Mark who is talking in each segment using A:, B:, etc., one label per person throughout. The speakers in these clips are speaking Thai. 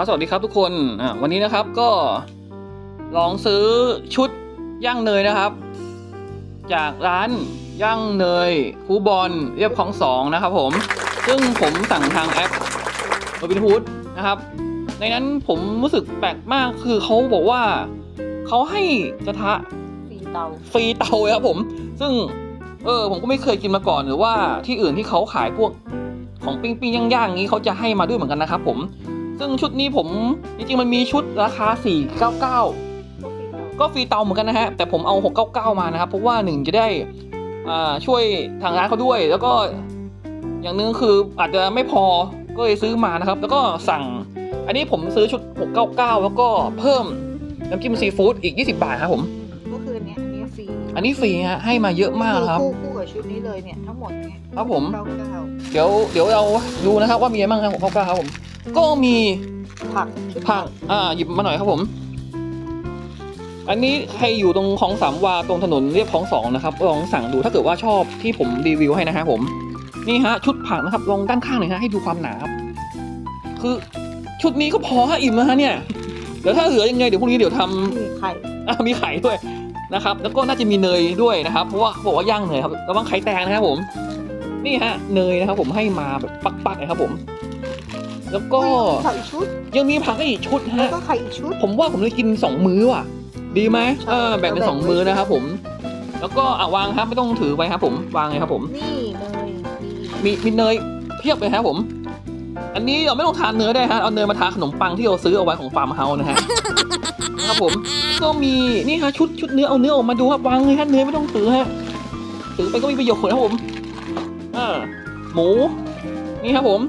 A: ครับสวัสดีครับทุกคนอ่าวันนี้นะครับก็ลองซื้อชุดย่างเนยนะครับ จากร้านย่างเนยคูบอลเรียบคลองสองนะครับผม ซึ่งผมสั่งทางแอปโรบินฮูดนะครับ ในนั้นผมรู้สึกแปลกมากคือเขาบอกว่าเขาให้กระทะ
B: ฟรีเตา
A: ฟรีเตาเลยครับผม ซึ่งเออผมก็ไม่เคยกินมาก่อนหรือว่าที่อื่นที่เขาขายพวกของปิ้งปิ้งย่างย่างๆนี้เขาจะให้มาด้วยเหมือนกันนะครับผม ซึ่งชุดนี้ผมจริงๆมันมีชุดราคา 499
B: ก็ฟรีเตา
A: ก็ฟรีเตาเหมือนกันนะฮะ แต่ผมเอา 699 มานะครับ เพราะว่าหนึ่งจะได้อ่าช่วยทางร้านเขาด้วย แล้วก็อย่างหนึงคืออาจจะไม่พอก็เลยซื้อมานะครับ แล้วก็สั่ง อันนี้ผมซื้อชุด 699 แล้วก็เพิ่มน้ำจิ้มซีฟู้ดอีก 20 บาทครับผม
B: ก็คืออันเนี้ยอันนี้ฟรี
A: อันนี้ฟรีฮะให้มาเยอะมากครับ
B: คู่คู่กับชุดนี้เลยเนี่ยทั้งหมดเนี่ย
A: ครับผม
B: เก้าเก้า
A: เดี๋ยวเดี๋ยวเราดูนะครับว่ามีอะไรบ้างครับผม699ครับผม ก็มี
B: ผัก
A: ผักอ่าหยิบมาหน่อยครับผม อันนี้ใครอยู่ตรงคลองสามวาตรงถนนเรียบคลองสองนะครับลองสั่งดูถ้าเกิดว่าชอบที่ผมรีวิวให้นะฮะผมนี่ฮะชุดผักนะครับลองด้านข้างหน่อยฮะให้ดูความหนาครับคือชุดนี้ก็พอฮะอิ่มแล้วฮะเนี่ยเดี๋ยวถ้าเหลือยังไงเดี๋ยวพรุ่งนี้เดี๋ยวทำ
B: มีไข่
A: อะมีไข่ด้วยนะครับ แล้วก็น่าจะมีเนยด้วยนะครับ เพราะว่าเขาบอกว่าย่างเนยครับระวังไข่แตกนะครับผม นี่ฮะเนยนะครับผมให้มาแบบปักๆเลยครับผม แล้วก็
B: ผักอีกชุด
A: ยังมีผักอีกชุด
B: แล้ว
A: ฮะ
B: ก็ไข่อีกชุด
A: ผมว่าผมจะกินสองมื้อว่ะ ดีไหม
B: ใช่
A: เออแบ่งเป็น
B: แบ่ง
A: สองมื้อ
B: ไว้
A: นะครับผม แล้วก็อะวางครับไม่ต้องถือไปครับผมวางเลยครับผม
B: นี่เลยมี
A: มีมีเนยเพียบเลยครับผม อันนี้เราไม่ต้องทานเนื้อได้ฮะเอาเนยมาทาขนมปังที่เราซื้อเอาไว้ของฟาร์มเฮาส์นะฮะครับผมก็มีนี่ฮะชุดชุดเนื้อเอาเนื้อออกมาดูครับวางเลยฮะเนื้อไม่ต้องถือฮะถือไปก็มีประโยชน์นะครับผมอ่าหมู นี่ครับผม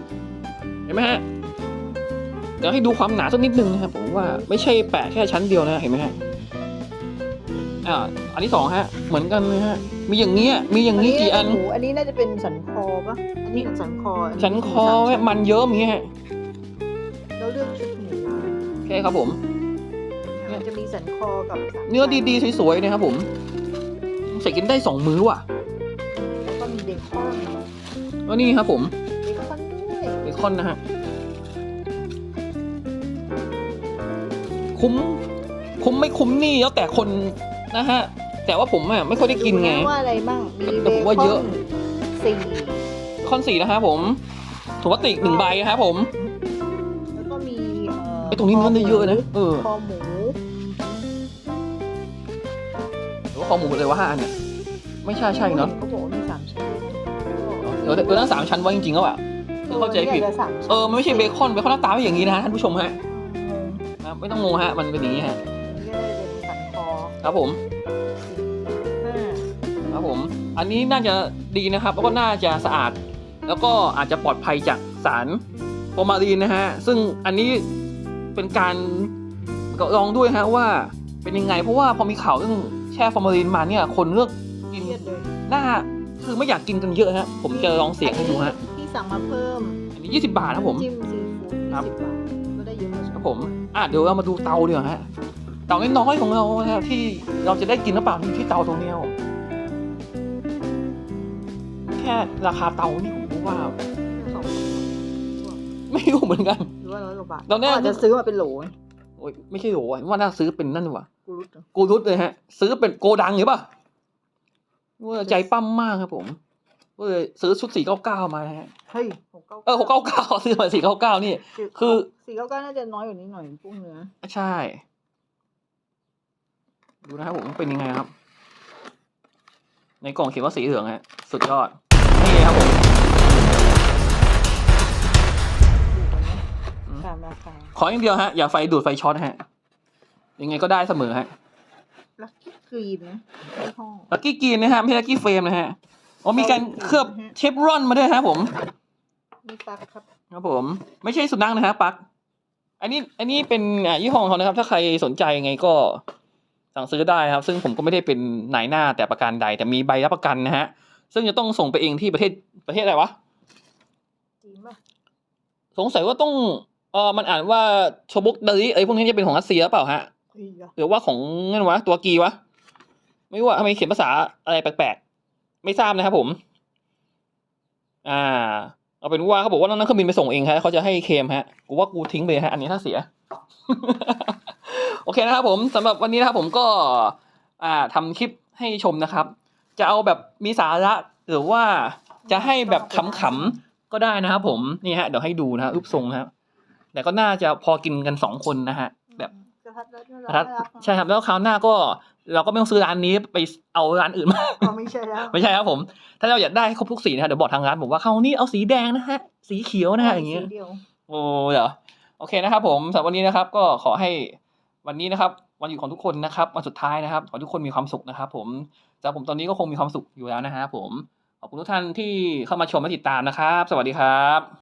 A: เห็นไหมฮะ เดี๋ยวให้ดูความหนาสักนิดนึงนะครับผมว่าไม่ใช่แปะแค่ชั้นเดียวนะเห็นไหมฮะอ่าอันที่สองฮะ เหมือนกันเลยฮะ มีอย่างเงี้ยมีอย่างนี้กี่อัน
B: หมูอันนี้น่าจะเป็นสันคอปะอันนี้สันคอ
A: ฉันคอแม่มันเยอะอย่างเงี้ยฮะ
B: เราเลือกชุดหมู
A: ใช่ครับผม
B: มันจะมีสันคอกับสั
A: เนื้อดีๆสวยๆนะครับผมใส่กินได้สองมื้อว่ะ
B: แล้วก็มีเบคอน
A: แล้วนี่ครับผม
B: เบคอนด้วย
A: เบคอนนะฮะ คุ้ม คุ้มไม่คุ้มนี่แล้วแต่คนนะฮะ แต่ว่าผมอะไม่ค่อยได้กินไง
B: ว่าอะไรบ้างมี
A: แต่
B: เบ
A: ผม
B: ค
A: ว่าเย
B: อ
A: อะ
B: นสี่
A: คอนสีนะครับผมถุงพลาสติกหนึ่งใบนะครับผม
B: แล้วก็มีเอ่อ
A: ไอ้ตรงนี้เนื้อเยอะนะเออ
B: คอหมู
A: หรือว่าคอหมูเลยว่าห้าอันเนี่ยไม่ใช่ใช่เนาะ
B: เขาบอกว่ามีสามชั้น
A: เดี๋ยวเดี๋ยวนั่งสามชั้นไว้จริงๆแล้วอะ เข้าใจผิด
B: ออสามชั้น
A: เออมันไม่ใช่เบคอนเบคอนหน้าตาไม่อย่างนี้นะฮะท่านผู้ชมฮะ
B: อืม
A: นะไม่ต้องงงฮะ มันเป็นอย่างนี้ฮะ
B: อันนี้ก็เลยเป็นสันคอ
A: ครับผม
B: ห้า
A: ครับผม อันนี้น่าจะดีนะครับ แล้วก็น่าจะสะอาด แล้วก็อาจจะปลอดภัยจากสารฟอร์มาลีนนะฮะ ซึ่งอันนี้เป็นการลองด้วยฮะว่าเป็นยังไง เพราะว่าพอมีข่าวเรื่องแช่ฟอร์มาลีนมาเนี่ย คนเลือกกิน
B: เครียดเลย
A: หน้าคือไม่อยากกินกันเยอะฮะ ผมจะลองเสียงให้ดูฮะ
B: ที่สั่งมาเพิ่ม
A: อันนี้ 20 บาทครับผม
B: จิ้มซีฟู้ด
A: ครับ
B: ยี่สิบบาท
A: ครับผมอะเดี๋ยวเรามาดูเตาดีกว่าฮะเตาน้อยๆของเราฮะที่เราจะได้กินหรือเปล่าที่เตาตรงเนี้ยครับแค่ราคาเตานี่ผมว่า
B: สอง
A: ไม่รู้เหมือนกัน
B: หรือว่าร้อยกว่าบาท
A: เราแน่
B: ขอาจจะซื้อมาเป็นโหล
A: โอ้ยไม่ใช่โหรอว่าน่าซื้อเป็นนั่นดีกว่า
B: กูรู้ตัว
A: กูรุดเลยฮะ ซื้อเป็นโกดังหรือเปล่าว่าใจปั้มมากครับผมก็เลยซื้อชุดสี่เก้าเก้ามานะฮะ
B: เฮ้ยหกเก้า
A: เออหกเก้าเก้าซื้อมาสี่เก้าเก้านี่ คือ
B: สี่เก้าเก้าน่าจะน้อยกว่านี้หน่อยพวกเนื้อ
A: ใช่ ดูนะครับผมเป็นยังไงครับ ในกล่องเขียนว่าสีเหลืองฮะสุดยอด นี่ครับผมอืม
B: ตามราคา
A: ขออย่างเดียวฮะ อย่าไฟดูดไฟช็อตฮะ ยังไงก็ได้เสมอฮะ
B: ลักกี้กรีนนะยี่ห้อ
A: ลักกี้กรีนนะฮะไม่ใช่ลักกี้เฟรมนะฮะอ๋อมีการเคลือบเชฟรอนมาด้วยฮะผม
B: มีปลักครับ
A: ครับผม ไม่ใช่สุนัขนะฮะปัก อันนี้อันนี้เป็นอ่ายี่ห้อของเขานะครับ ถ้าใครสนใจยังไงก็สั่งซื้อได้ครับ ซึ่งผมก็ไม่ได้เป็นนายหน้าแต่ประกันใด แต่มีใบรับประกันนะฮะ ซึ่งจะต้องส่งไปเองที่ประเทศประเทศอะไรวะ
B: จริงป่ะ
A: สงสัยว่าต้องเออมันอ่านว่าโชบุกเดลิไอ้พวกนี้จะเป็นของรัสเซียหรือเปล่าฮะ
B: เฮ้ยอะ
A: หรือว่าของนั่นวะตัวกีวะ ไม่รู้ว่าทำไมเขียนภาษาอะไรแปลกๆ ไม่ทราบนะครับผม อ่า เอาเป็นว่าเขาบอกว่าน้องนักเครื่องบินไปส่งเองฮะเขาจะให้เคลมฮะกูว่ากูทิ้งไปเลยฮะอันนี้ถ้าเสีย โอเคนะครับผมสำหรับวันนี้นะครับผมก็อ่าทำคลิปให้ชมนะครับ จะเอาแบบมีสาระหรือว่าจะให้แบบขำๆก็ได้นะครับผมนี่ฮะเดี๋ยวให้ดูนะฮะรูปทรงนะครับแต่ก็น่าจะพอกินกันสองคนนะฮะแบบ
B: กระทัดรัดน่า
A: นะครับ
B: รัก
A: ใช่ครับแล้วคราวหน้าก็ เราก็ไม่ต้องซื้อร้านนี้ไปเอาร้านอื่นมา
B: อ๋อไม่ใช่แล้ว
A: ไม่ใช่ครับผม ถ้าเราอยากได้ให้ครบทุกสีนะฮะเดี๋ยวบอกทางร้านผมว่าคราวนี้เอาสีแดงนะฮะ สีเขียวนะฮะอย่างเงี้ย
B: สีเดียว
A: โอ้เดี๋ยวโอเคนะครับ ผมสำหรับวันนี้นะครับ ก็ขอให้วันนี้นะครับ วันหยุดของทุกคนนะครับ วันสุดท้ายนะครับ ขอให้ทุกคนมีความสุขนะครับ ผมแต่ผมตอนนี้ก็คงมีความสุขอยู่แล้วนะฮะผม ขอบคุณทุกท่านที่เข้ามาชมและติดตามนะครับ สวัสดีครับ